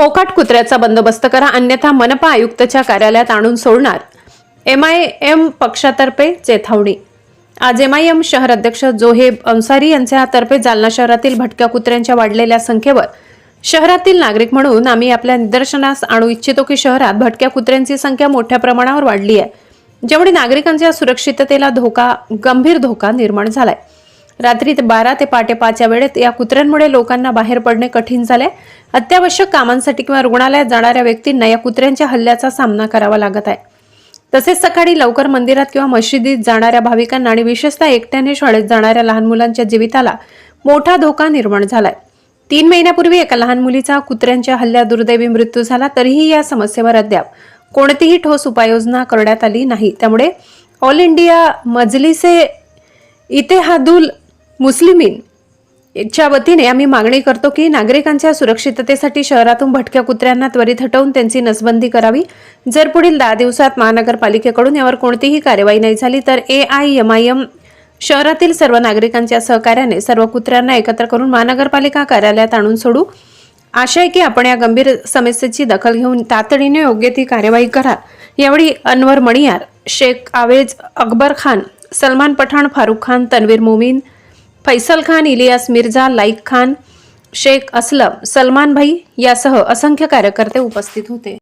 मोकाट कुत्र्याचा बंदोबस्त करा अन्यथा मनपा आयुक्तच्या कार्यालयात आणून सोडणार. एम आय एम पक्षातर्फे चेथावणी आज एम आय एम शहर अध्यक्ष जोहेब अन्सारी यांच्यातर्फे जालना शहरातील भटक्या कुत्र्यांच्या वाढलेल्या संख्येवर शहरातील नागरिक म्हणून आम्ही आपल्या निदर्शनास आणू इच्छितो की शहरात भटक्या कुत्र्यांची संख्या मोठ्या प्रमाणावर वाढली आहे. ज्यामुळे नागरिकांच्या सुरक्षिततेला धोका गंभीर धोका निर्माण झालाय. रात्री ते बारा ते पाटे पाच या वेळेत या कुत्र्यांमुळे लोकांना बाहेर पडणे कठीण झाले. अत्यावश्यक कामांसाठी किंवा रुग्णालयात जाणाऱ्या व्यक्तींना या कुत्र्यांच्या हल्ल्याचा सामना करावा लागत आहे. तसेच सकाळी लवकर मंदिरात किंवा मशिदीत जाणाऱ्या भाविकांना आणि विशेषतः एकट्याने शाळेत जाणाऱ्या लहान मुलांच्या जीविताला मोठा धोका निर्माण झालाय. तीन महिन्यापूर्वी एका लहान मुलीचा कुत्र्यांच्या हल्ल्यात दुर्दैवी मृत्यू झाला तरीही या समस्येवर अद्याप कोणतीही ठोस उपाययोजना करण्यात आली नाही. त्यामुळे ऑल इंडिया मजलिसे इतेहादुल मुस्लिमीन. च्या वतीने आम्ही मागणी करतो की नागरिकांच्या सुरक्षिततेसाठी शहरातून भटक्या कुत्र्यांना त्वरित हटवून त्यांची नसबंदी करावी. जर पुढील दहा दिवसात महानगरपालिकेकडून यावर कोणतीही कार्यवाही नाही झाली तर A I M I M शहरातील सर्व नागरिकांच्या सहकार्याने सर्व कुत्र्यांना एकत्र करून महानगरपालिका कार्यालयात आणून सोडू. आशा आहे की आपण या गंभीर समस्येची दखल घेऊन तातडीने योग्य ती कार्यवाही करा. यावेळी अनवर मणियार शेख आवेज अकबर खान सलमान पठाण फारुख खान तन्वीर मोमीन फैसल खान इलियास मिर्झा लाईक खान शेख असलम सलमान भाई यासह असंख्य कार्यकर्ते उपस्थित होते.